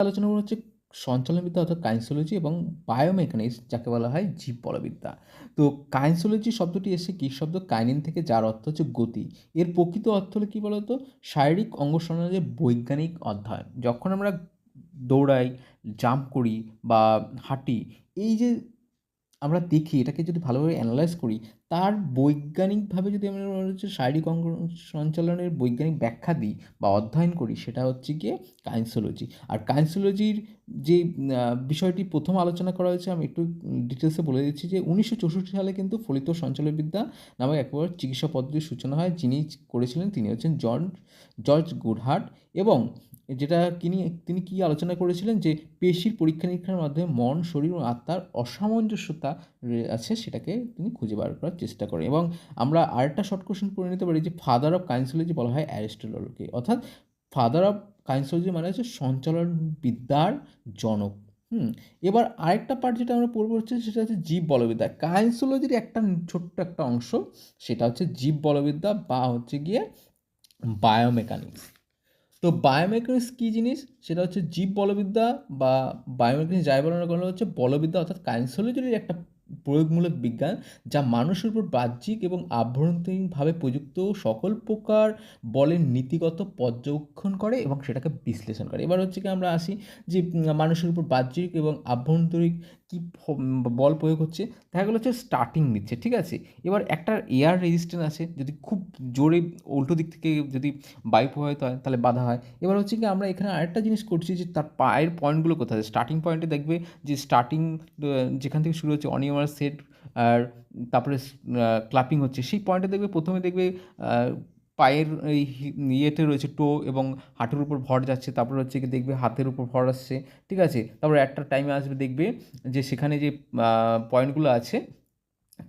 আলোচনা করব হচ্ছে সঞ্চালনবিদ্যা অর্থাৎ কাইন্সোলজি এবং বায়োমেকানিক্স, যাকে বলা হয় জীব বলবিদ্যা। তো কাইন্সোলজি শব্দটি এসে কী শব্দ? কাইনিন থেকে যার অর্থ হচ্ছে গতি। এর প্রকৃত অর্থ হলো কী বলতো? শারীরিক অঙ্গ অঙ্গসংযোগের বৈজ্ঞানিক অধ্যয়ন। যখন আমরা দৌড়াই, জাম্প করি বা হাঁটি, এই যে আমরা দেখি, এটাকে যদি ভালোভাবে অ্যানালাইজ করি তার বৈজ্ঞানিকভাবে যদি আমরা হচ্ছে শারীরিক অঙ্গ সঞ্চালনের বৈজ্ঞানিক ব্যাখ্যা দিই বা অধ্যয়ন করি, সেটা হচ্ছে গিয়ে কাইন্সোলজি। আর কাইন্সোলজির যে বিষয়টি প্রথম আলোচনা করা হয়েছে, আমি একটু ডিটেলসে বলে দিচ্ছি যে, উনিশশো চৌষট্টি সালে কিন্তু ফলিত সঞ্চালনবিদ্যা নামক একবার চিকিৎসা পদ্ধতির সূচনা হয়, যিনি করেছিলেন, তিনি হচ্ছেন জর্জ জর্জ গুডহার্ট। এবং যেটা তিনি তিনি কী আলোচনা করেছিলেন যে, পেশির পরীক্ষা নিরীক্ষার মাধ্যমে মন, শরীর ও আত্মার অসামঞ্জস্যতা আছে, সেটাকে তিনি খুঁজে বার করার চেষ্টা করে। এবং আমরা আরেকটা শর্ট কোশ্চেন করে নিতে পারি যে ফাদার অফ কাইন্সোলজি বলা হয় অ্যারিস্টলকে অর্থাৎ ফাদার অফ কাইন্সোলজি মানে হচ্ছে সঞ্চালন বিদ্যার জনক। হুম, এবার আরেকটা পার্ট যেটা আমরা পড়ব হচ্ছে সেটা হচ্ছে জীব বলবিদ্যা কাইন্সোলজির একটা ছোট্ট একটা অংশ, সেটা হচ্ছে জীব বলবিদ্যা বা হচ্ছে গিয়ে বায়োমেকানিক্স তো বায়োমেকানিক্স কী জিনিস? সেটা হচ্ছে জীব বলবিদ্যা বা বায়োমেকানিক্স যাই বলানো করা হচ্ছে বলবিদ্যা অর্থাৎ কাইন্সোলজির একটা প্রয়োগমূলক বিজ্ঞান যা মানুষের উপর বাহ্যিক এবং আভ্যন্তরীণভাবে প্রযুক্ত সকল প্রকার বলের নীতিগত পর্যবেক্ষণ করে এবং সেটাকে বিশ্লেষণ করে। এবার হচ্ছে কি আমরা আসি যে মানুষের উপর বাহ্যিক এবং আভ্যন্তরিক কী বল প্রয়োগ হচ্ছে, দেখা গেলো হচ্ছে স্টার্টিং নিচ্ছে, ঠিক আছে? এবার একটা এয়ার রেজিস্ট্যান্স আছে, যদি খুব জোরে উল্টো দিক থেকে যদি বায়ু প্রবাহিত হয়, তাহলে বাধা হয়। এবার হচ্ছে কি আমরা এখানে আরেকটা জিনিস করছি যে তার পায়ের পয়েন্টগুলো কোথায় স্টার্টিং পয়েন্টে দেখবে যে স্টার্টিং যেখান থেকে শুরু হচ্ছে অনিয়মার সেট আর তারপরে ক্লাপিং হচ্ছে, সেই পয়েন্টে দেখবে প্রথমে দেখবে পায়ের এই ইয়েতে রয়েছে টো এবং হাঁটুর উপর ভর যাচ্ছে, তারপর হচ্ছে কি দেখবে হাতের উপর ভর আসছে, ঠিক আছে? তারপর একটা টাইমে আসবে দেখবে যে সেখানে যে পয়েন্টগুলো আছে,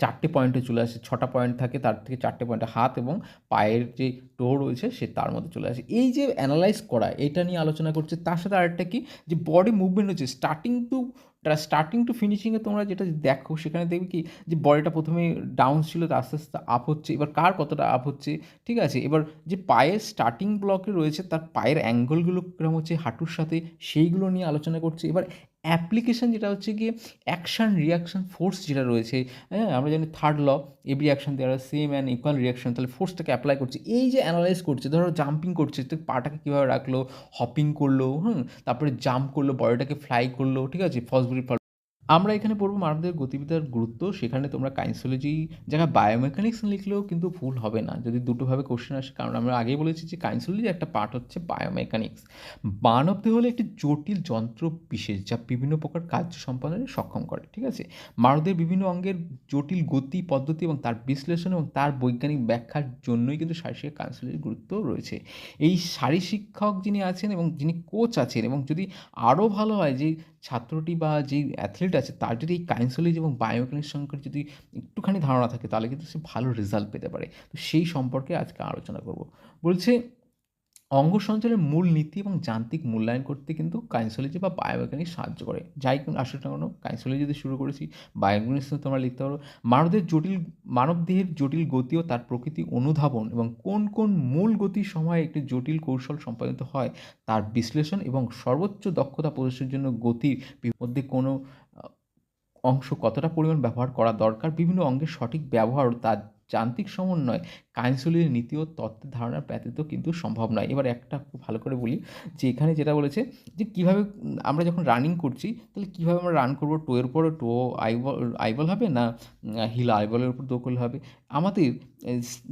চারটে পয়েন্টে চলে আসে, ছটা পয়েন্ট থাকে, তার থেকে চারটে পয়েন্টে হাত এবং পায়ের যে টো রয়েছে, সে তার মধ্যে চলে আসে। এই যে অ্যানালাইজ করা, এটা নিয়ে আলোচনা করছে, তার সাথে আরেকটা কি? যে বডি মুভমেন্ট হচ্ছে স্টার্টিং টু স্টার্টিং টু ফিনিশিংয়ে তোমরা যেটা দেখো, সেখানে দেখবে কি যে বলটা প্রথমে ডাউন ছিল আস্তে আস্তে আপ হচ্ছে। এবার কার কতটা আপ হচ্ছে? ঠিক আছে? এবার যে পায়ের স্টার্টিং ব্লকে রয়েছে, তার পায়ের অ্যাঙ্গলগুলো কীরকম হচ্ছে? হাঁটুর সাথে সেইগুলো নিয়ে আলোচনা করছে। এবার অ্যাপ্লিকেশান যেটা হচ্ছে গিয়ে অ্যাকশান রিয়াকশান ফোর্স যেটা রয়েছে হ্যাঁ আমরা জানি third law every action there same and equal reaction তাহলে ফোর্সটাকে অ্যাপ্লাই করছে। এই যে অ্যানালাইজ করছে, ধরো জাম্পিং করছে, তো পাটাকে কীভাবে রাখল? হপিং করল, হুম, তারপরে জাম্প করল বডিটাকে ফ্লাই করল, ঠিক আছে ফসবরি আমরা এখানে পড়ব মানবদের গতিবিদ্যার গুরুত্ব। সেখানে তোমরা কাইন্সোলজি জায়গায় বায়োমেকানিক্স লিখলেও কিন্তু ভুল হবে না। যদি দুটোভাবে কোশ্চেন আসে, কারণ আমরা আগেই বলেছি যে কাইন্সোলজি একটা পার্ট হচ্ছে বায়োমেকানিক্স মানবদেহ হলো একটি জটিল যন্ত্র বিশেষ, যা বিভিন্ন প্রকার কার্য সম্পাদনে সক্ষম করে, ঠিক আছে? মানবদের বিভিন্ন অঙ্গের জটিল গতি, পদ্ধতি এবং তার বিশ্লেষণ এবং তার বৈজ্ঞানিক ব্যাখ্যার জন্যই কিন্তু শারীরিক কাউন্সিলের গুরুত্ব রয়েছে। এই শারীর শিক্ষক যিনি আছেন এবং যিনি কোচ আছেন এবং যদি আরও ভালো হয় যে ছাত্রটি বা যেই অ্যাথলিট আছে, তার যদি এই কাইন্সোলজি এবং বায়োমেকানিক্স সম্পর্কে যদি একটুখানি ধারণা থাকে, তাহলে কিন্তু সে ভালো রেজাল্ট পেতে পারে। তো সেই সম্পর্কে আজকে আলোচনা করব। বলছে অঙ্গ সঞ্চালনের মূল নীতি এবং যান্ত্রিক মূল্যায়ন করতে কিন্তু কাইন্সোলজি বা বায়োমেকানিক সাহায্য করে। যাই আসলে না কোনো, কাইন্সোলজি যদি শুরু করেছি বায়োমেকানিক্স তোমরা লিখতে পারো। মানবদের জটিল, মানবদেহের জটিল গতি ও তার প্রকৃতি অনুধাবন এবং কোন কোন মূল গতির সময় একটি জটিল কৌশল সম্পাদিত হয়, তার বিশ্লেষণ এবং সর্বোচ্চ দক্ষতা প্রদর্শনের জন্য গতির মধ্যে কোনো, অংশ কতটা পরিমাণ ব্যবহার করা দরকার, বিভিন্ন অঙ্গের সঠিক ব্যবহার তার যান্ত্রিক সমন্বয় কাইন্সুলিনের নীতি ও তত্ত্বের ধারণা ব্যতীত কিন্তু সম্ভব নয়। এবার একটা ভালো করে বলি যে এখানে যেটা বলেছে যে কীভাবে আমরা যখন রানিং করছি, তাহলে কীভাবে আমরা রান করব? টোয়ের উপর টো আইবল আইবল হবে না হিল আইবলের উপর দোকল হবে? আমাদের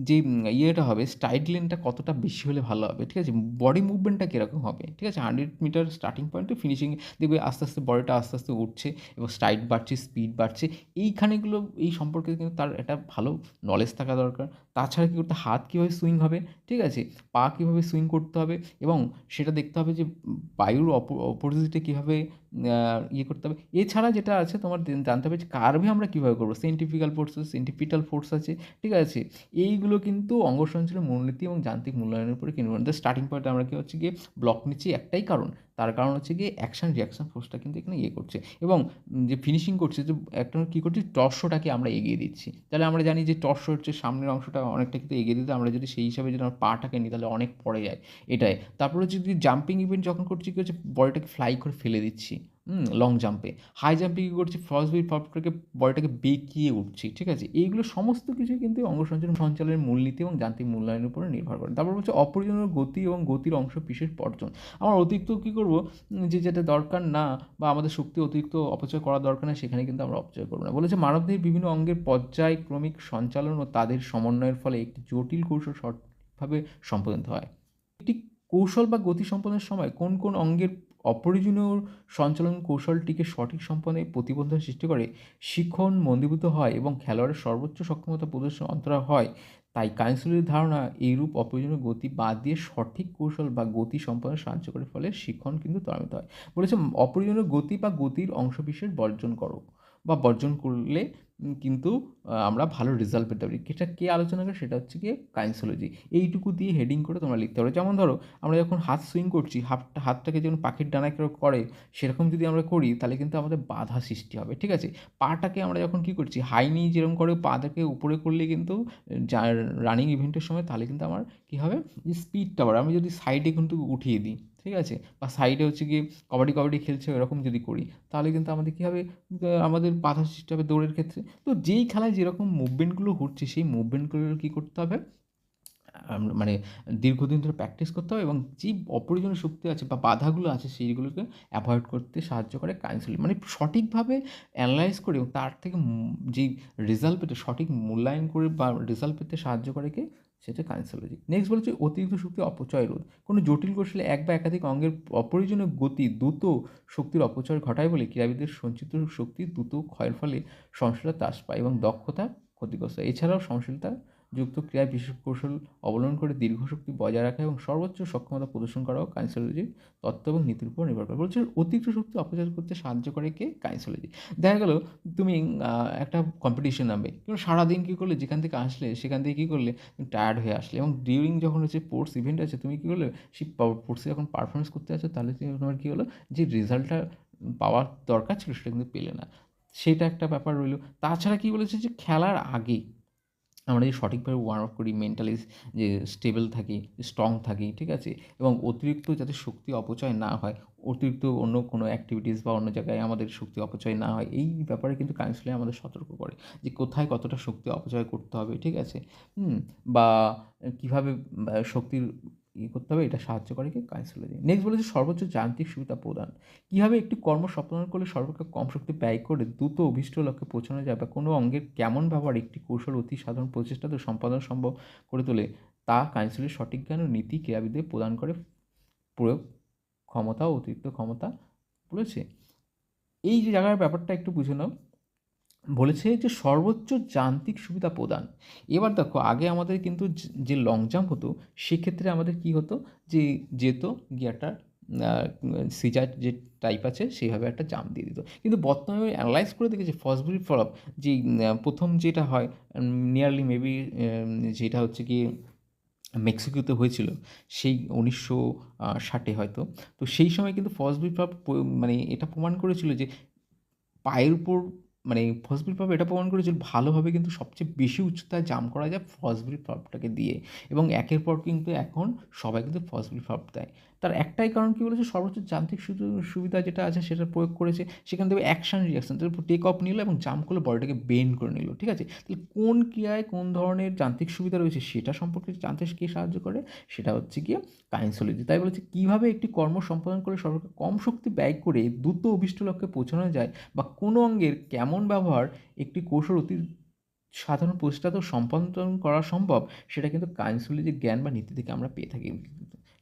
যে ইয়েটা হবে স্টাইড লেনটা কতটা বেশি হলে ভালো হবে? ঠিক আছে? বডি মুভমেন্টটা কীরকম হবে? ঠিক আছে? হান্ড্রেড মিটার স্টার্টিং পয়েন্টে ফিনিশিং দেখবে আস্তে আস্তে বডিটা আস্তে আস্তে উঠছে এবং স্টাইড বাড়ছে স্পিড বাড়ছে। এইখানেগুলো, এই সম্পর্কে কিন্তু তার একটা ভালো নলেজ থাকা দরকার। তাছাড়া কী করতে হাত কীভাবে সুইং হবে? ঠিক আছে? পা কীভাবে সুইং করতে হবে? এবং সেটা দেখতে হবে যে বায়ুর অপ অপোজিটে কীভাবে ইয়ে করতে হবে। এছাড়া যেটা আছে তোমার জানতে হবে যে কার্ভে আমরা কীভাবে করব? সেন্টিফিক্যাল ফোর্স আছে সেন্টিপিটাল ফোর্স আছে, ঠিক আছে? এইগুলো কিন্তু অঙ্গ সঞ্চালনের মূলনীতি এবং যান্ত্রিক মূল্যায়নের উপরে কিন্তু স্টার্টিং পয়েন্টে আমরা কী হচ্ছে গিয়ে ব্লক নিচ্ছি একটাই কারণ। তার কারণ হচ্ছে গিয়ে অ্যাকশন রিয়াকশন ফোর্সটা কিন্তু এখানে ইয়ে করছে। এবং যে ফিনিশিং করছে, যে একটা কী করছি? টর্সোটাকে আমরা এগিয়ে দিচ্ছি। তাহলে আমরা জানি যে টর্সো হচ্ছে সামনের অংশটা অনেকটা কিন্তু এগিয়ে দিতে, আমরা যদি সেই হিসাবে যদি আমরা পাটাকে নিই, তাহলে অনেক পড়ে যায়। এটাই। তারপরে যদি জাম্পিং ইভেন্ট যখন করছি, কী হচ্ছে? বলটাকে ফ্লাই করে ফেলে দিচ্ছি। হুম লং জাম্পে হাই জাম্পে কী করছি? ফার্স্ট বিট ফপটাকে বলটাকে বেঁকিয়ে উঠছি, ঠিক আছে? এইগুলো সমস্ত কিছুই কিন্তু অঙ্গ সঞ্চালন সঞ্চালনের মূলনীতি এবং যান্ত্রিক মূল্যায়নের উপরে নির্ভর করে। তারপর হচ্ছে অপরিজনীয় গতি এবং গতির অংশ বিশেষ বর্জন। আমার অতিরিক্ত কী করব? যে যেটা দরকার না বা আমাদের শক্তি অতিরিক্ত অপচয় করা দরকার না, সেখানে কিন্তু আমরা অপচয় করব না। বলেছে মানবদেহের বিভিন্ন অঙ্গের পর্যায়ক্রমিক সঞ্চালন ও তাদের সমন্বয়ের ফলে একটি জটিল কৌশল সঠিকভাবে সম্পাদিত হয়। একটি কৌশল বা গতি সম্পাদনের সময় কোন কোন অঙ্গের অপ্রয়োজনীয় সঞ্চালন কৌশলটিকে সঠিক সম্পদে প্রতিবন্ধক সৃষ্টি করে, শিক্ষণ মন্দীভূত হয় এবং খেলোয়াড়ের সর্বোচ্চ সক্ষমতা প্রদর্শন অন্তরা হয়। তাই কাউন্সিলের ধারণা এইরূপ অপ্রয়োজনীয় গতি বাদ দিয়ে সঠিক কৌশল বা গতি সম্পন্ন সাহায্য করে, ফলে শিক্ষণ কিন্তু ত্বরান্বিত হয়। বলেছে, অপ্রয়োজনীয় গতি বা গতির অংশবিশেষ বর্জন করো। বা বর্জন করলে কিন্তু আমরা ভালো রেজাল্ট পেতে পারি। এটা কে আলোচনা করে? সেটা হচ্ছে গিয়ে কাইন্সোলজি এইটুকু দিয়ে হেডিং করে তোমরা লিখতে পারো। যেমন ধরো, আমরা যখন হাত সুইং করছি হাতটা হাতটাকে যেমন পাখির ডানায় করে, সেরকম যদি আমরা করি, তাহলে কিন্তু আমাদের বাধা সৃষ্টি হবে। ঠিক আছে? পাটাকে আমরা যখন কী করছি হাই নিয়ে যেরকম করে পাটাকে উপরে করলে কিন্তু রানিং ইভেন্টের সময়, তাহলে কিন্তু আমার কী হবে? স্পিডটা বাড়ে। আমি যদি সাইডে কিন্তু উঠিয়ে দিই ঠিক আছে? বা সাইডে হচ্ছে গিয়ে কবাডি কবাডি খেলছে এরকম যদি করি, তাহলে কিন্তু আমাদের কী হবে? আমাদের বাধা সৃষ্টি হবে দৌড়ের ক্ষেত্রে। তো যেই খেলায় যেরকম মুভমেন্টগুলো ঘটছে সেই মুভমেন্টগুলো কী করতে হবে? মানে দীর্ঘদিন ধরে প্র্যাকটিস করতে হবে এবং যে অপরিজনীয় শক্তি আছে বা বাধাগুলো আছে, সেইগুলোকে অ্যাভয়েড করতে সাহায্য করে কাউন্সিলিং মানে সঠিকভাবে অ্যানালাইজ করে এবং তার থেকে যেই রেজাল্ট পেতে, সঠিক মূল্যায়ন করে বা রেজাল্ট পেতে সাহায্য করে কে? সেটা কাইন্সোলজি নেক্সট বলছে অতিরিক্ত শক্তি অপচয় রোধ। কোনো জটিল কৌশলে এক বা একাধিক অঙ্গের অপ্রয়োজনীয় গতি দ্রুত শক্তির অপচয় ঘটায় বলে ক্রীড়াবিদের সঞ্চিত শক্তি দ্রুত ক্ষয়ের ফলে সহনশীলতা হ্রাস পায় এবং দক্ষতা ক্ষতিগ্রস্ত এছাড়াও সহনশীলতা যুক্ত ক্রিয়ায় বিশেষ কৌশল অবলম্বন করে দীর্ঘ শক্তি বজায় রাখা এবং সর্বোচ্চ সক্ষমতা প্রদর্শন করাও কাইন্সোলজির তত্ত্ব এবং নীতির উপর নির্ভর করে। বলছে অতিরিক্ত শক্তি অপচার করতে সাহায্য করে কে? কাইন্সোলজি দেখা গেল, তুমি একটা কম্পিটিশন নামবে। কিন্তু সারাদিন কী করলে? যেখান থেকে আসলে, সেখান থেকে কী করলে? টায়ার্ড হয়ে আসলে। এবং ডিউরিং যখন হচ্ছে স্পোর্টস ইভেন্ট আছে, তুমি কী করলে? সেই স্পোর্টসে যখন পারফরমেন্স করতে আছো তাহলে তোমার কী হলো? যে রেজাল্টটা পাওয়ার দরকার ছিল, সেটা কিন্তু পেলে না। সেটা একটা ব্যাপার রইল। তাছাড়া কী বলেছে যে, খেলার আগে আমরা যদি সঠিকভাবে ওয়ার্ম আপ করি মেন্টালি যে স্টেবল থাকি স্ট্রং থাকি, ঠিক আছে? এবং অতিরিক্ত যাতে শক্তি অপচয় না হয়, অতিরিক্ত অন্য কোনো অ্যাক্টিভিটিস বা অন্য জায়গায় আমাদের শক্তি অপচয় না হয়, এই ব্যাপারে কিন্তু কাউন্সিলিং আমাদের সতর্ক করে যে কোথায় কতটা শক্তি অপচয় করতে হবে, ঠিক আছে? বা কীভাবে শক্তির ইয়ে করতে হবে, এটা সাহায্য করে কি? কাউন্সিলর নেক্সট বলেছে, সর্বোচ্চ যান্ত্রিক সুবিধা প্রদান। কীভাবে একটি কর্ম সম্পাদন করলে সর্বাপেক্ষা কম শক্তি ব্যয় করে দ্রুত অভিষ্ট লক্ষ্যে পৌঁছানো যায় বা কোনো অঙ্গের কেমন ব্যবহার একটি কৌশল অতি সাধারণ প্রচেষ্টাতে সম্পাদন সম্ভব করে তোলে, তা কাউন্সিলের সঠিক জ্ঞান ও নীতি ক্রীড়াবিদে প্রদান করে প্রয়োগ ক্ষমতা অতিরিক্ত ক্ষমতা বলেছে এই যে জায়গার ব্যাপারটা একটু বুঝে নাও। বলেছে যে সর্বোচ্চ যান্ত্রিক সুবিধা প্রদান। এবার দেখো, আগে আমাদের কিন্তু যে লং জাম্প হতো, সেক্ষেত্রে আমাদের কি হতো? যে যেত গিয়ারটা সিজার যে টাইপ আছে, সেইভাবে একটা জাম্প দিয়ে দিত। কিন্তু বর্তমানে অ্যানালাইজ করে দেখেছি ফার্স্ট ব্রিড ফলপ যে প্রথম যেটা হয় নিয়ারলি মেবি যেটা হচ্ছে কি মেক্সিকোতে হয়েছিল, সেই উনিশশো ষাটে হয়তো। তো সেই সময় কিন্তু ফার্স্ট ব্রিড ফলপ মানে এটা প্রমাণ করেছিল যে পায়ের উপর মানে ফসবিল প্রপ এটা প্রমাণ করেছিল ভালোভাবে কিন্তু সবচেয়ে বেশি উচ্চতায় জাম করা যায় ফসবিল প্রপটাকে দিয়ে এবং একের পর কিন্তু এখন সবাই কিন্তু ফসবিল প্রপ দেয়। তার একটাই কারণ কী বলেছে? সর্বোচ্চ যান্ত্রিক সুবিধা যেটা আছে সেটা প্রয়োগ করেছে। সেখান থেকে অ্যাকশন রিয়াকশন টেক অফ নিল এবং জাম্প করলে বডিটাকে বেন্ড করে নিল, ঠিক আছে? তাহলে কোন ক্রিয়ায় কোন ধরনের যান্ত্রিক সুবিধা রয়েছে সেটা সম্পর্কে জানতে কে সাহায্য করে? সেটা হচ্ছে গিয়ে কাইন্সোলজি তাই বলেছে, কীভাবে একটি কর্ম সম্পাদন করে সর্বাপেক্ষা কম শক্তি ব্যয় করে দ্রুত অভিষ্ট লক্ষ্যে পৌঁছানো যায় বা কোনো অঙ্গের কেমন ব্যবহার একটি কৌশল অতি সাধারণ প্রচেষ্টাতেও সম্পাদন করা সম্ভব, সেটা কিন্তু কাইন্সোলজির জ্ঞান বা নীতি থেকে আমরা পেয়ে থাকি।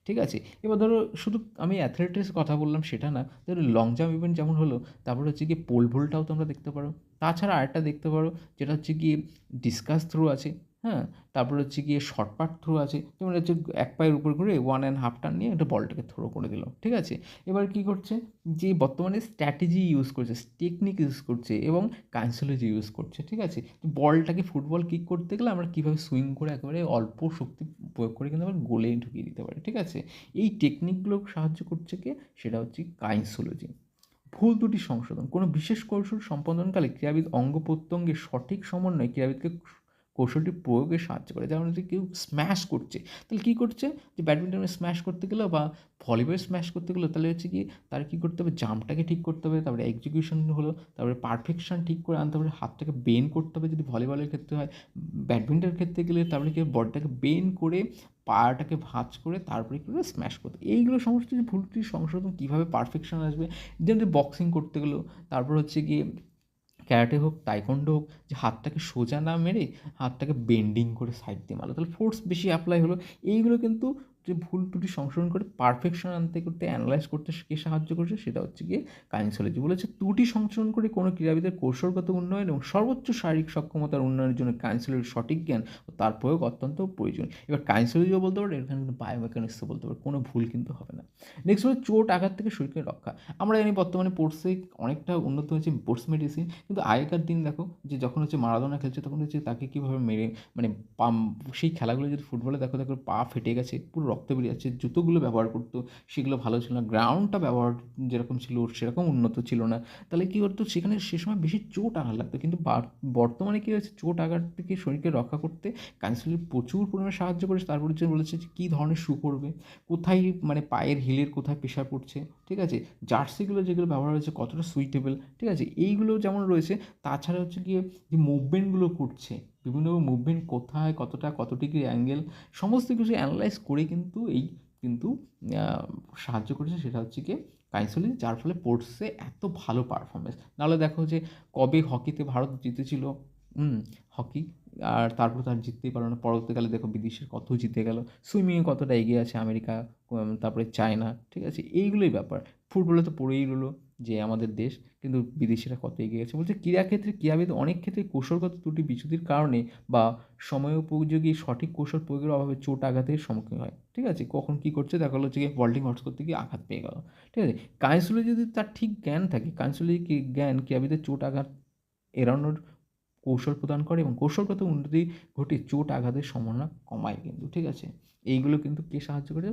ঠিক আছে? এবার ধরো শুধু আমি অ্যাথলেটিক্স কথা বললাম সেটা না, ধরো লং জাম্প ইভেন্ট যেমন হলো, তারপরে হচ্ছে গিয়ে পোল ভোলটাও তোমরা দেখতে পারো। তাছাড়া আরেকটা দেখতে পারো, যেটা হচ্ছে গিয়ে ডিসকাস থ্রো আছে। হ্যাঁ? তারপর হচ্ছে গিয়ে শর্ট পাট থ্রো আছে। যেমন হচ্ছে এক পায়ের উপর ঘুরে ওয়ান অ্যান্ড হাফ টার্ন নিয়ে একটা বলটাকে থ্রো করে দিল। ঠিক আছে? এবার কী করছে? যে বর্তমানে স্ট্র্যাটেজি ইউজ করছে টেকনিক ইউজ করছে এবং কাইন্সোলজি ইউজ করছে। ঠিক আছে? বলটাকে ফুটবল কিক করতে গেলে আমরা কীভাবে সুইং করে একেবারে অল্প শক্তি প্রয়োগ করে কিন্তু আমরা গোলে ঢুকিয়ে দিতে পারি। ঠিক আছে? এই টেকনিকগুলো সাহায্য করছে কে? সেটা হচ্ছে কাইন্সোলজি ভুল দুটি সংশোধন। কোনো বিশেষ কৌশল সম্পাদনকালে ক্রীড়াবিদ অঙ্গ প্রত্যঙ্গের সঠিক সমন্বয় ক্রীড়াবিদকে কৌশলটি প্রয়োগে সাহায্য করে। যেমন যদি কেউ স্ম্যাশ করছে, তাহলে কী করছে? যে ব্যাডমিন্টনে স্ম্যাশ করতে গেলো বা ভলিবলে স্ম্যাশ করতে গেলো, তাহলে হচ্ছে কি তার কী করতে হবে? জাম্পটাকে ঠিক করতে হবে, তারপরে এক্সিকিউশন হলো, তারপরে পারফেকশন ঠিক করে আনতে হবে, হাতটাকে বেন করতে হবে যদি ভলিবলের ক্ষেত্রে হয়। ব্যাডমিন্টনের ক্ষেত্রে গেলে তারপরে কি বলটাকে বেন করে পাটাকে ভাঁজ করে তারপরে কী করে স্ম্যাশ করতে এইগুলো সমস্ত যে ভুলটি সংশোধন কীভাবে পারফেকশন আসবে? যেমন বক্সিং করতে গেলো, তারপর হচ্ছে গিয়ে ক্যারাটে হোক, তাইকন্ডো হোক, যে হাতটাকে সোজা না মেরে হাতটাকে বেন্ডিং করে সাইড দিয়ে মারলো। তাহলে ফোর্স বেশি অ্যাপ্লাই হলো। এইগুলো কিন্তু যে ভুল ত্রুটি সংশোধন করে পারফেকশন আনতে করতে অ্যানালাইজ করতে কে সাহায্য করছে সেটা হচ্ছে গিয়ে কাইন্সোলজি বলেছে ত্রুটি সংশোধন করে কোনো ক্রীড়াবিদের কৌশলগত উন্নয়ন এবং সর্বোচ্চ শারীরিক সক্ষমতার উন্নয়নের জন্য কাইন্সোলজির সঠিক জ্ঞান ও তার প্রয়োগ অত্যন্ত প্রয়োজন এবার কাইন্সোলজিও বলতে পারে এখানে কিন্তু বায়োমেকানিক্সও বলতে পারে, কোনো ভুল কিন্তু হবে না। নেক্সট হলো চোট, আঘাত থেকে শরীরকে রক্ষা। আমরা জানি বর্তমানে স্পোর্টসে অনেকটা উন্নত হয়েছে স্পোর্টস মেডিসিন কিন্তু আগেকার দিন দেখো যে যখন হচ্ছে মারাদোনা খেলছে তখন হচ্ছে তাকে কীভাবে মেরে মানে সেই খেলাগুলো যদি ফুটবলে দেখো দেখো পা ফেটে গেছে, পুরো রক্ত বেরিয়ে যাচ্ছে, জুতোগুলো ব্যবহার করতো, সেগুলো ভালো ছিল না গ্রাউন্ডটা ব্যবহার যেরকম ছিল সেরকম উন্নত ছিল না। তাহলে কী করতো, সেখানে সে সময় বেশি চোট আঘাত লাগতো, কিন্তু বর্তমানে কী হয়েছে, চোট আঘাত থেকে শরীরকে রক্ষা করতে কাউন্সিলের প্রচুর পরিমাণে সাহায্য করেছে তারপরে যে বলেছে যে কী ধরনের শু করবে কোথায় মানে পায়ের হিলের কোথায় প্রেশার পড়ছে, ঠিক আছে? জার্সিগুলো যেগুলো ব্যবহার হয়েছে কতটা সুইটেবল ঠিক আছে? এইগুলো যেমন রয়েছে, তাছাড়া হচ্ছে গিয়ে যে মুভমেন্টগুলো করছে বিভিন্ন মুভমেন্ট কোথায়, কতটা, কত ডিগ্রি অ্যাঙ্গেল সমস্ত কিছু অ্যানালাইজ করে কিন্তু এই কিন্তু সাহায্য করেছে সেটা হচ্ছে কি কাইন্সলি যার ফলে স্পোর্টসে এত ভালো পারফরমেন্স নাহলে দেখো যে কবে হকিতে ভারত জিতেছিল হকি, আর তারপর তার জিততেই পারল না। পরবর্তীকালে দেখো বিদেশের কত জিতে গেল। সুইমিংয়ে কতটা এগিয়ে আছে আমেরিকা তারপরে চায়না, ঠিক আছে? এইগুলোই ব্যাপার। ফুটবলে তো পড়েই রইল। যে আমাদের দেশ, কিন্তু বিদেশিরা কত এগিয়ে গেছে। বলছে ক্রীড়াক্ষেত্রে ক্রীড়াবিদ অনেক ক্ষেত্রে কৌশলগত ত্রুটি, বিচ্যুতির কারণে বা সময় উপযোগী সঠিক কৌশল প্রয়োগের অভাবে চোট আঘাতের সম্মুখীন হয়। ঠিক আছে? কখন কী করছে? দেখা গেলো যে গিয়ে হটস করতে গিয়ে আঘাত পেয়ে গেল। ঠিক আছে? কাউন্সিলে যদি তার ঠিক জ্ঞান থাকে। কাউন্সিলে জ্ঞান ক্রীড়াবিদের চোট আঘাত এড়ানোর কৌশল প্রদান করে এবং কৌশলগত উন্নতি ঘটে চোট, আঘাতের সম্ভাবনা কমায় কিন্তু, ঠিক আছে? এইগুলো কিন্তু কে সাহায্য করে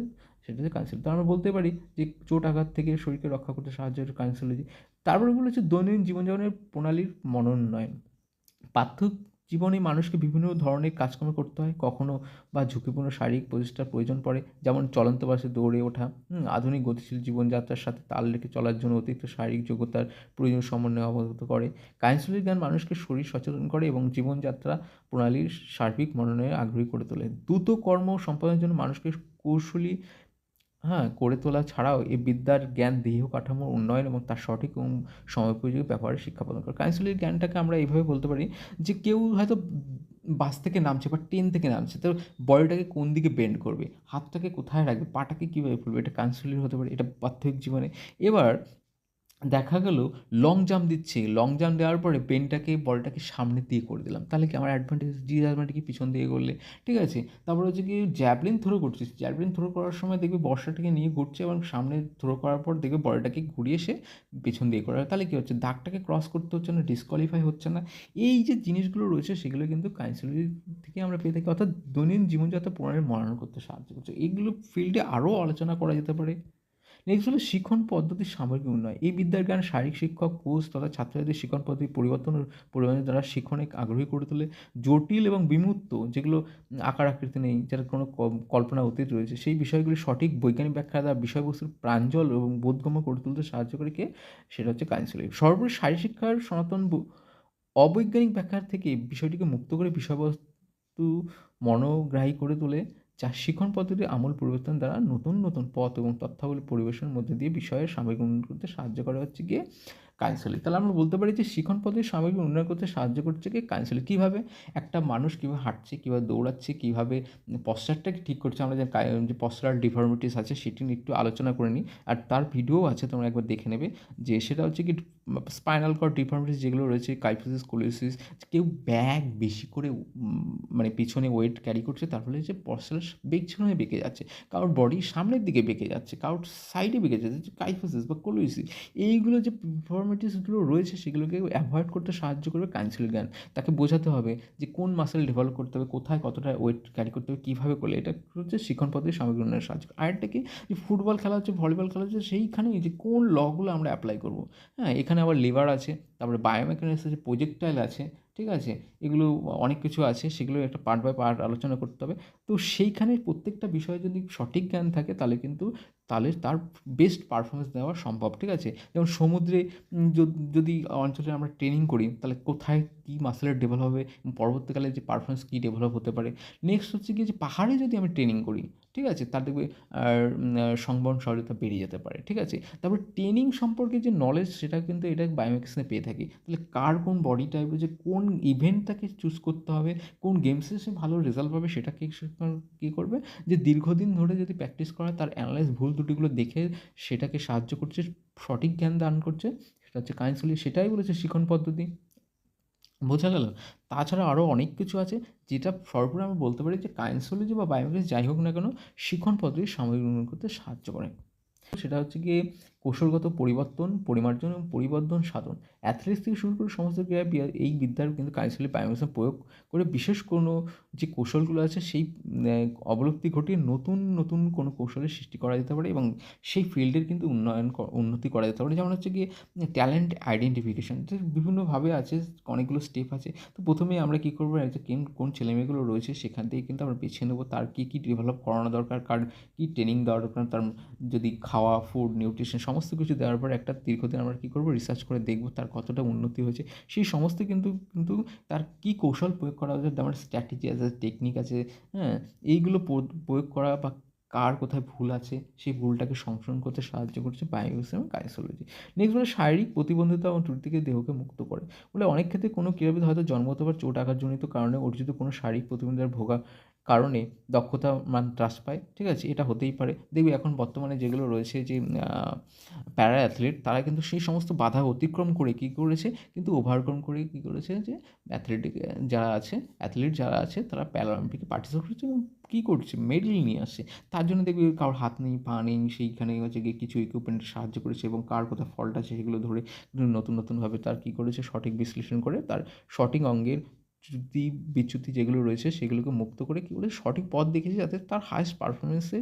সেটা হচ্ছে কাউন্সিল তো আমরা বলতে পারি যে চোট, আঘাত থেকে শরীরকে রক্ষা করতে সাহায্য করে কাউন্সিলজি তারপরে বলে হচ্ছে দৈনন্দিন জীবনযাপনের প্রণালীর মনোন্নয়ন পার্থ জীবনে মানুষকে বিভিন্ন ধরনের কাজকর্ম করতে হয়। কখনো বা ঝুঁকিপূর্ণ শারীরিক প্রচেষ্টার প্রয়োজন পড়ে, যেমন চলন্ত বাসে দৌড়ে ওঠা আধুনিক গতিশীল জীবনযাত্রার সাথে তাল রেখে চলার জন্য অতিরিক্ত শারীরিক যোগ্যতার প্রয়োজন সমন্বয় অবগত করে। কাইন্সুলির জ্ঞান মানুষকে শরীর সচেতন করে এবং জীবনযাত্রা প্রণালীর সার্বিক মনোনয়নে আগ্রহী করে তোলে। দ্রুত কর্ম সম্পাদনের জন্য মানুষকে কৌশলী হ্যাঁ করে তোলা ছাড়াও এই বিদ্যার জ্ঞান, দেহ কাঠামোর উন্নয়ন এবং তার সঠিক এবং সময়োপযোগী ব্যবহারে শিক্ষা প্রদান করে। কাউন্সিলের জ্ঞানটাকে আমরা এইভাবে বলতে পারি যে কেউ হয়তো বাস থেকে নামছে বা ট্রেন থেকে নামছে, তো বডিটাকে কোন দিকে বেন্ড করবে? হাতটাকে কোথায় রাখবে? পাটাকে কীভাবে ফুলবে এটা কাউন্সিলের হতে পারে, এটা প্রাথমিক জীবনে। এবার দেখা গেল লং জাম্প দিচ্ছে। লং জাম্প দেওয়ার পরে পেনটাকে, বলটাকে সামনের দিকে করে দিলাম। তাহলে কি আমার অ্যাডভান্টেজ ডিসঅ্যাডভান্টেজ কি পিছন দিকে করলে? ঠিক আছে? তারপরে হচ্ছে কি জ্যাভলিন থ্রো করছিস। জ্যাভলিন থ্রো করার সময় দেখবি বর্ষাটাকে নিয়ে ঘুরছে এবং সামনে থ্রো করার পর দেখবে বলটাকে ঘুরিয়ে এসে পেছন দিয়ে করা। তাহলে কী হচ্ছে? দাগটাকে ক্রস করতে হচ্ছে না ডিসকোয়ালিফাই হচ্ছে না। এই যে জিনিসগুলো রয়েছে, সেগুলো কিন্তু কাউন্সিলিং থেকে আমরা পেয়ে থাকি। অর্থাৎ দৈনন্দিন জীবনযাত্রা প্রণালীর মনোনয়ন করতে সাহায্য করছে। এইগুলো ফিল্ডে আরও আলোচনা করা যেতে পারে। নেক্সট হলো শিক্ষণ পদ্ধতির সামগ্রিক উন্নয়ন, এই বিদ্যার জ্ঞান শারীরিক শিক্ষক, কোচ তথা ছাত্রছাত্রীদের শিক্ষণ পদ্ধতি পরিবর্তন পরিবর্তনের দ্বারা শিক্ষণে আগ্রহী করে তোলে, জটিল এবং বিমূর্ত যেগুলো আকার আকৃতি নেই, যার কোনো কল্পনা অতীত রয়েছে, সেই বিষয়গুলি সঠিক বৈজ্ঞানিক ব্যাখ্যা দ্বারা বিষয়বস্তুর প্রাঞ্জল এবং বোধগম্য করে তুলতে সাহায্য করে কে? সেটা হচ্ছে কাউন্সিলিং সর্বোপরি শারীরিক শিক্ষার সনাতন অবৈজ্ঞানিক ব্যাখ্যার থেকে বিষয়টিকে মুক্ত করে বিষয়বস্তু মনোগ্রাহী করে তোলে যা শিক্ষণ পদ্ধতির আমূল পরিবর্তন দ্বারা নতুন নতুন পথ এবং তথ্যাবলী পরিবেশনের মধ্যে দিয়ে বিষয়ের সাময়িক উন্নয়ন করতে সাহায্য করা হচ্ছে গিয়ে কাইন্সোলি তাহলে আমরা বলতে পারি যে শিখন পদ্ধতি সামগ্রিক উন্নয়ন করতে সাহায্য করছে কি? কাইন্সোলি কীভাবে? একটা মানুষ কীভাবে হাঁটছে, কীভাবে দৌড়াচ্ছে, কীভাবে পশ্চারটাকে ঠিক করছে, আমরা যে যে পশ্চারাল ডিফর্মিটিস আছে, সেটি নিয়ে একটু আলোচনা করে নিই। আর তার ভিডিও আছে, তোমরা একবার দেখে নেবে। যে সেটা হচ্ছে কি স্পাইনাল কর্ড ডিফর্মিটিস যেগুলো রয়েছে কাইফোসিস কোলিসিস কেউ ব্যাগ বেশি করে মানে পিছনে ওয়েট ক্যারি করছে, তার ফলে হচ্ছে পশ্চার পেছনে বেঁকে যাচ্ছে, কারোর বডি সামনের দিকে বেঁকে যাচ্ছে, কারোর সাইডে বেঁকে যাচ্ছে কাইফোসিস বা কোলিসিস এইগুলো যে ডিফর্মিটিসগুলো রয়েছে, সেগুলোকে অ্যাভয়েড করতে সাহায্য করবে কাউন্সিল জ্ঞান। তাকে বোঝাতে হবে যে কোন মাসেল ডেভেলপ করতে হবে, কোথায় কতটা ওয়েট ক্যারি করতে হবে, কীভাবে করলে এটা হচ্ছে শিক্ষণ পদ্ধতি সামগ্রিক উন্নয়নের সাহায্য আরেকটা কি? যে ফুটবল খেলা হচ্ছে ভলিবল খেলা হচ্ছে সেইখানেই যে কোন লগুলো আমরা অ্যাপ্লাই করব? হ্যাঁ এখানে আবার লিভার আছে, তারপরে বায়োমেকানিক্স আছে প্রোজেক্টাইল আছে, ঠিক আছে? এগুলো অনেক কিছু আছে, সেগুলো একটা পার্ট বাই পার্ট আলোচনা করতে হবে। তো সেইখানে প্রত্যেকটা বিষয়ে যদি সঠিক জ্ঞান থাকে, তাহলে কিন্তু তাহলে তার বেস্ট পারফরমেন্স দেওয়া সম্ভব, ঠিক আছে? যেমন সমুদ্রে যদি অঞ্চলে আমরা ট্রেনিং করি, তাহলে কোথায় কী মাসেলের ডেভেলপ হবে পরবর্তীকালে যে পারফরমেন্স কী ডেভেলপ হতে পারে? নেক্সট হচ্ছে কি যে পাহাড়ে যদি আমি ট্রেনিং করি, ঠিক আছে? তার দেখবে সংবহন সহজতা বেরিয়ে যেতে পারে, ঠিক আছে? তারপর ট্রেনিং সম্পর্কে যে নলেজ সেটা কিন্তু এটা বায়োমেক্সে পেয়ে থাকি। তাহলে কার কোন বডি টাইপের যে কোন ইভেন্টটাকে চুজ করতে হবে, কোন গেমসে সে ভালো রেজাল্ট পাবে সেটাকে কী করবে? যে দীর্ঘদিন ধরে যদি প্র্যাকটিস করা, তার অ্যানালাইজ ভুল ত্রুটিগুলো দেখে সেটাকে সাহায্য করছে, সঠিক জ্ঞান দান করছে, সেটা হচ্ছে কাউন্সিলিং সেটাই বলেছে শিখন পদ্ধতি। বোঝা গেল? তাছাড়া আরও অনেক কিছু আছে যেটা সর্বপুরে আমি বলতে পারি যে কাইন্সোলজি বা বায়োমেটিক্স যাই হোক না কেন, শিখন পদ্ধতি উন্নয়ন করতে সাহায্য করে। সেটা হচ্ছে গিয়ে কৌশলগত পরিবর্তন, পরিমার্জন এবং পরিবর্ধন সাধন। অ্যাথলেটিক্স থেকে শুরু করে সমস্ত ক্রীড়া এই বিদ্যার কিন্তু কাইসলি বায়োমেসন প্রয়োগ করে বিশেষ কোনো যে কৌশলগুলো আছে সেই অবলব্ধি ঘটিয়ে নতুন নতুন কোনো কৌশলের সৃষ্টি করা যেতে পারে এবং সেই ফিল্ডের কিন্তু উন্নয়ন উন্নতি করা যেতে পারে। যেমন হচ্ছে গিয়ে ট্যালেন্ট আইডেন্টিফিকেশন বিভিন্নভাবে আছে, অনেকগুলো স্টেপ আছে। তো প্রথমেই আমরা কী করব কোন কোন ছেলেমেয়েগুলো রয়েছে সেখান থেকে কিন্তু আমরা বেছে নেব তার কী কী ডেভেলপ করানো দরকার, কার কী ট্রেনিং দেওয়া দরকার, তার যদি খাওয়া ফুড নিউট্রিশন সমস্ত কিছু দেওয়ার পর একটা দীর্ঘদিন আমরা কী করব? রিসার্চ করে দেখব তার কতটা উন্নতি হয়েছে। সেই সমস্ত কিন্তু কিন্তু তার কী কৌশল প্রয়োগ করা হচ্ছে আমার স্ট্র্যাটেজি আছে টেকনিক আছে হ্যাঁ? এইগুলো প্রয়োগ করা বা কার কোথায় ভুল আছে? সেই ভুলটাকে সংশোধন করতে সাহায্য করছে বায়োস এবং কাইসোলজি নেক্সট বলে শারীরিক প্রতিবন্ধিতা এবং ত্রুটি থেকে দেহকে মুক্ত করে। বলে অনেক ক্ষেত্রে কোনো ক্রীড়াবিদ হয়তো জন্মগত বা চোট আঘাতজনিত কারণে অর্জিত কোনো শারীরিক প্রতিবন্ধিতার ভোগা কারণে দক্ষতা মান হ্রাস পায়। ঠিক আছে? এটা হতেই পারে। দেখবি এখন বর্তমানে যেগুলো রয়েছে যে প্যারা অ্যাথলিট তারা কিন্তু সেই সমস্ত বাধা অতিক্রম করে কী করেছে? কিন্তু ওভারকাম করে কী করেছে? যে অ্যাথলেটিক যারা আছে অ্যাথলিট যারা আছে, তারা প্যারালিম্পিকে পার্টিসিপেট করছে এবং কী করছে? মেডেল নিয়ে আসছে। তার জন্য দেখবি কারোর হাত নেই, পা নেই, সেইখানে হচ্ছে গিয়ে কিছু ইকুইপমেন্টের সাহায্য করেছে এবং কার কোথায় ফল্ট আছে সেগুলো ধরে নতুন নতুনভাবে তার কী করেছে? সঠিক বিশ্লেষণ করে তার সঠিক অঙ্গের চ্যুতি বিচ্যুতি যেগুলো রয়েছে সেগুলোকে মুক্ত করে কী বলে সঠিক পথ দেখেছে যাতে তার হায়েস্ট পারফরমেন্সে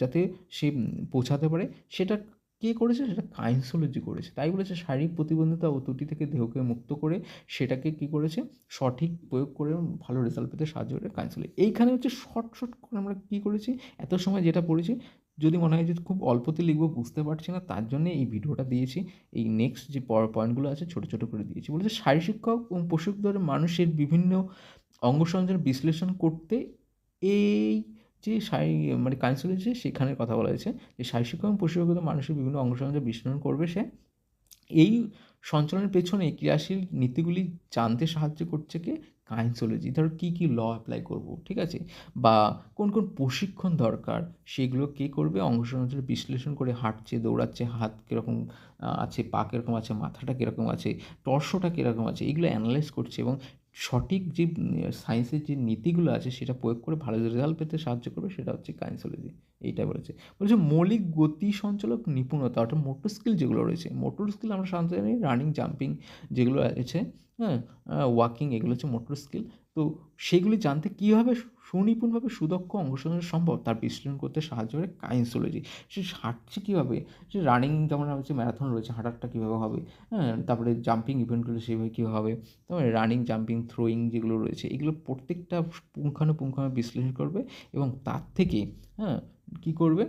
যাতে সে পৌঁছাতে পারে। সেটা কে করেছে? সেটা কাইন্সোলজি করেছে। তাই বলেছে শারীরিক প্রতিবন্ধিতা ও ত্রুটি থেকে দেহকে মুক্ত করে সেটাকে কী করেছে? সঠিক প্রয়োগ করে ভালো রেজাল্ট পেতে সাহায্য করে কাইন্সোলজি এইখানে হচ্ছে শর্ট শর্ট করে আমরা কী করেছি? এত সময় যেটা পড়েছি যদি মনে হয় যে খুব অল্পতে লিখব, বুঝতে পারছি না, তার জন্য এই ভিডিওটা দিয়েছি। এই নেক্সট যে পয়েন্টগুলো আছে, ছোটো ছোটো করে দিয়েছি। বলেছে শারীর শিক্ষক এবং প্রশিক্ষক মানুষের বিভিন্ন অঙ্গসংযোগ বিশ্লেষণ করতে এই যে শারী মানে কাউন্সিলর সেখানের কথা বলা হয়েছে। যে শারীর শিক্ষক এবং প্রশিক্ষক মানুষের বিভিন্ন অঙ্গসংযোগ বিশ্লেষণ করবে সে। এই সঞ্চালনের পেছনে ক্রিয়াশীল নীতিগুলি জানতে সাহায্য করছে কে? কাইন্সোলজি ধরো কী কী ল অ্যাপ্লাই করব, ঠিক আছে? বা কোন কোন প্রশিক্ষণ দরকার, সেগুলো কে করবে? অংশ বিশ্লেষণ করে হাঁটছে, দৌড়াচ্ছে, হাত কীরকম আছে, পা কীরকম আছে, মাথাটা কীরকম আছে টর্সোটা কীরকম আছে, এগুলো অ্যানালাইজ করছে এবং সঠিক যে সায়েন্সের যে নীতিগুলো আছে, সেটা প্রয়োগ করে ভালো রেজাল্ট পেতে সাহায্য করবে, সেটা হচ্ছে কাইন্সোলজি এইটা বলেছে। বলেছে মৌলিক গতি সঞ্চালক নিপুণতা, অর্থাৎ মোটর স্কিল যেগুলো রয়েছে মোটর স্কিল আমরা সাধারণত জানি রানিং জাম্পিং যেগুলো আছে হ্যাঁ ওয়াকিং এগুলো হচ্ছে মোটর স্কিল তো সেগুলি জানতে কীভাবে সুনিপুণভাবে সুদক্ষ অংশগ্রহণ সম্ভব? তার বিশ্লেষণ করতে সাহায্য করে কাইন্সোলজি। সে হাঁটছে কীভাবে? সে রানিং যেমন হচ্ছে ম্যারাথন রয়েছে হাঁটারটা কীভাবে হবে? হ্যাঁ তারপরে জাম্পিং ইভেন্টগুলো সেভাবে কীভাবে হবে? তারপরে রানিং জাম্পিং থ্রোয়িং যেগুলো রয়েছে, এগুলো প্রত্যেকটা পুঙ্খানুপুঙ্খভাবে বিশ্লেষণ করবে এবং তার থেকে হ্যাঁ কী করবে?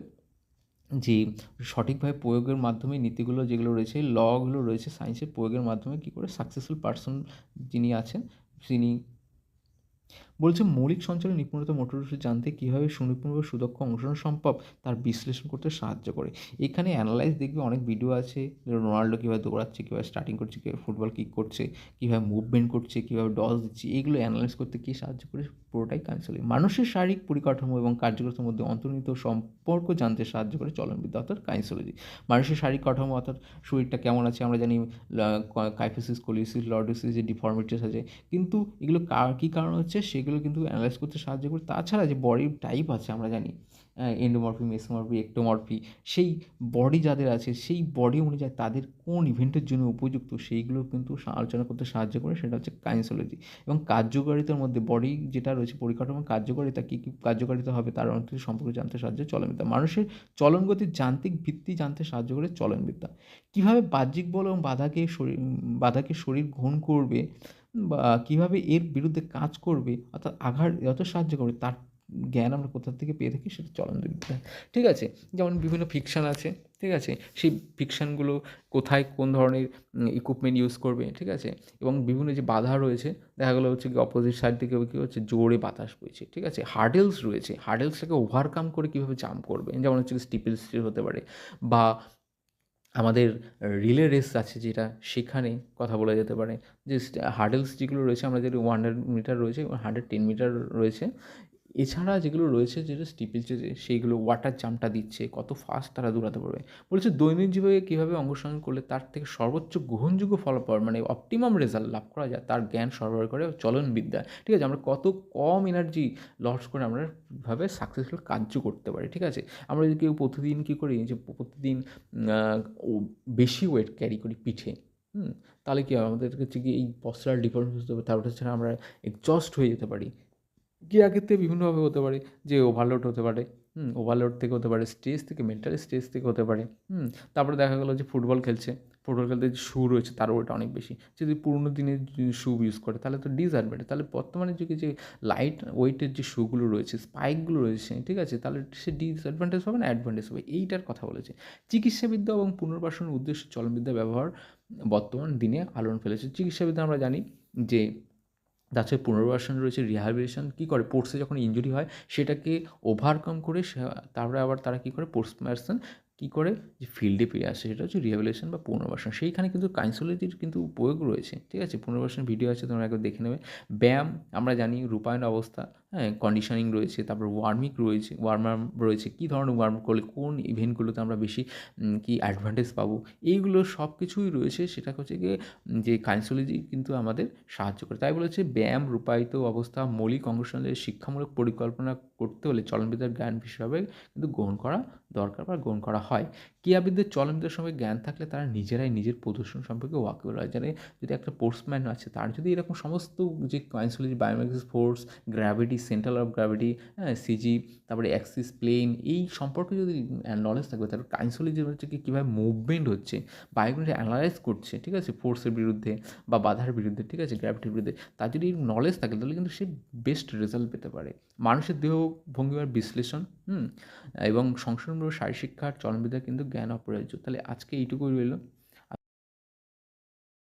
যে সঠিকভাবে প্রয়োগের মাধ্যমে নীতিগুলো যেগুলো রয়েছে লগুলো রয়েছে সায়েন্সের প্রয়োগের মাধ্যমে কী করে সাকসেসফুল পার্সন যিনি আছেন তিনি বলছে, মৌলিক সঞ্চালন নিপুণতা মোটর জানতে কীভাবে সুনিপুণভাবে সুদক্ষ অংশগ্রহণ সম্ভব তার বিশ্লেষণ করতে সাহায্য করে। এখানে অ্যানালাইজ দেখবে অনেক ভিডিও আছে রোনাল্ডো কীভাবে দৌড়াচ্ছে, কীভাবে স্টার্টিং করছে, কীভাবে ফুটবল কিক করছে, কীভাবে মুভমেন্ট করছে, কীভাবে ডস দিচ্ছে এইগুলো অ্যানালাইজ করতে কী সাহায্য করে পুরোটাই কাউন্সেলিং মানুষের শারীরিক পরিকাঠামো এবং কার্যকরতার মধ্যে অন্তর্নিহিত সম্পর্ক জানতে সাহায্য করে চলনবিদ্যা, অর্থাৎ কাইন্সোলজি মানুষের শারীরিক কাঠামো, অর্থাৎ শরীরটা কেমন আছে, আমরা জানি কাইফোসিস কোলিসিস লর্ডোসিস যে ডিফর্মিটিস আছে, কিন্তু এগুলো কী কারণ হচ্ছে, সেগুলো কিন্তু অ্যানালাইজ করতে সাহায্য করে। তাছাড়া যে বডির টাইপ আছে আমরা জানি এন্ডোমরফি মেসোমরফি একটোমরফি সেই বডি যাদের আছে, সেই বডি অনুযায়ী তাদের কোন ইভেন্টের জন্য উপযুক্ত সেইগুলো কিন্তু আলোচনা করতে সাহায্য করে, সেটা হচ্ছে কাইন্সোলজি এবং কার্যকারিতার মধ্যে বডি যেটা রয়েছে, পরিকাঠামো কার্যকারিতা কী কী কার্যকারিতা হবে তার অনেক সম্পর্কে জানতে সাহায্য চলনবিদ্যা। মানুষের চলনগতির যান্ত্রিক ভিত্তি জানতে সাহায্য করে চলনবিদ্যা। কীভাবে বাহ্যিক বল এবং বাধাকে শরীর বাধাকে শরীর গ্রহণ করবে বা কীভাবে এর বিরুদ্ধে কাজ করবে, অর্থাৎ আঘাত যত সাহায্য করবে, তার জ্ঞান আমরা কোথা থেকে পেয়ে থাকি সেটা চলনবিদ্যা ঠিক আছে? যেমন বিভিন্ন ফিকশান আছে, ঠিক আছে? সেই ফিকশানগুলো কোথায় কোন ধরনের ইকুইপমেন্ট ইউজ করবে, ঠিক আছে? এবং বিভিন্ন যে বাধা রয়েছে, দেখা গেলো হচ্ছে কি অপোজিট সাইড থেকে কী হচ্ছে, জোরে বাতাস বইছে, ঠিক আছে? হার্ডেলস রয়েছে হার্ডেলসটাকে ওভারকাম করে কীভাবে জাম্প করবে? যেমন হচ্ছে স্টিপেল স্টিল হতে পারে, বা আমাদের রিলে রেস আছে যেটা সেখানে কথা বলা যেতে পারে। যে হার্ডেলস যেগুলো রয়েছে যেগুলো ওয়ান হান্ড্রেড মিটার রয়েছে হান্ড্রেড টেন মিটার রয়েছে এছাড়া যেগুলো রয়েছে, যেটা স্টিপেজে সেইগুলো ওয়াটার জাম্পটা দিচ্ছে, কত ফাস্ট তারা দৌড়াতে পারবে। বলছে দৈনিক জীবনে কীভাবে অংশগ্রহণ করলে তার থেকে সর্বোচ্চ গ্রহণযোগ্য ফলাফল মানে অপটিমাম রেজাল্ট লাভ করা যায়, তার জ্ঞান সরবরাহ করে চলনবিদ্যা। ঠিক আছে, আমরা কত কম এনার্জি লস করে আমরা ভাবে সাকসেসফুল কার্য করতে পারি, ঠিক আছে? আমরা যদি কেউ প্রতিদিন কী করি, যে প্রতিদিন বেশি ওয়েট ক্যারি করি পিঠে, হুম? তাহলে কী হবে আমাদের হচ্ছে কি এই পশ্চার ডিফারেন্স হতে হবে তারপরে ছাড়া আমরা এক্সস্ট হয়ে যেতে পারি। ক্রীড়া ক্ষেত্রে বিভিন্নভাবে হতে পারে, যে ওভারলোড হতে পারে, হুম ওভারলোড থেকে হতে পারে স্ট্রেস থেকে মেন্টাল স্ট্রেস থেকে হতে পারে, হুম, তারপরে দেখা গেলো যে ফুটবল খেলছে ফুটবল খেলতে যে শু রয়েছে তারও ওটা অনেক বেশি যদি পুরনো দিনের শু ইউজ করে, তাহলে তো ডিসঅ্যাডভান্টেজ তাহলে বর্তমানে যুগে যে লাইট ওয়েটের যে শুগুলো রয়েছে স্পাইকগুলো রয়েছে, ঠিক আছে, তাহলে সে ডিসঅ্যাডভান্টেজ হবে না অ্যাডভান্টেজ হবে, এইটার কথা বলেছে। চিকিৎসাবিদ্যা এবং পুনর্বাসনের উদ্দেশ্যে চলনবিদ্যা ব্যবহার বর্তমান দিনে আলোড়ন ফেলেছে। চিকিৎসাবিদ্যা আমরা জানি যে তাছাড়া পুনর্বাসন রয়েছে রিহ্যাবিলিটেশন কী করে? পোর্টসে যখন ইঞ্জুরি হয়, সেটাকে ওভারকাম করে তারপরে আবার তারা কী করে? পোর্টস পার্সন কী করে? যে ফিল্ডে ফিরে আসে, সেটা হচ্ছে রিহ্যাবিলিটেশন বা পুনর্বাসন। সেইখানে কিন্তু কাইন্সোলজির কিন্তু প্রয়োগ রয়েছে, ঠিক আছে? পুনর্বাসন ভিডিও আছে, তোমরা একবার দেখে নেবে। ব্যায়াম, আমরা জানি, রূপায়ণ অবস্থা হ্যাঁ কন্ডিশনিং রয়েছে, তারপর ওয়ার্মিং রয়েছে ওয়ার্ম রয়েছে, কী ধরনের ওয়ার্ম করলে, কোন ইভেন্টগুলোতে আমরা বেশি কি অ্যাডভান্টেজ পাবো, এইগুলো সব কিছুই রয়েছে, সেটা হচ্ছে গিয়ে যে কাইন্সোলজি কিন্তু আমাদের সাহায্য করে। তাই বলেছে ব্যায়াম, রূপায়িত অবস্থা, মৌলিক অংশনের শিক্ষামূলক পরিকল্পনা করতে হলে চলনবিদ্যার জ্ঞান হিসাবে কিন্তু গ্রহণ করা দরকার বা গ্রহণ করা হয়। ক্রীড়াবিদদের চলনবিদ্যার সঙ্গে জ্ঞান থাকলে তারা নিজেরাই নিজের প্রদর্শন সম্পর্কে ওয়াকিবল হয়। জানে যদি একটা স্পোর্টসম্যান আছে, তার যদি এরকম সমস্ত যে kinesiology biometrics force gravity central of gravity হ্যাঁ সিজি তারপরে অ্যাক্সিস প্লেন এই সম্পর্কে যদি নলেজ থাকবে তারপর কাইন্সোলজি হচ্ছে কি, কীভাবে মুভমেন্ট হচ্ছে বায়োমেট্রি অ্যানালাইজ করছে, ঠিক আছে ফোর্সের বিরুদ্ধে বা বাধার বিরুদ্ধে, ঠিক আছে গ্র্যাভিটির বিরুদ্ধে, তার যদি নলেজ থাকে, তাহলে কিন্তু সে বেস্ট রেজাল্ট পেতে পারে। মানুষের দেহ ভঙ্গিমার বিশ্লেষণ, হুম, এবং সংশোধনমূলক শারীরশিক্ষার চলনবিদ্যা কিন্তু জ্ঞান অপরিহার্য। তাহলে আজকে এইটুকুই রইল।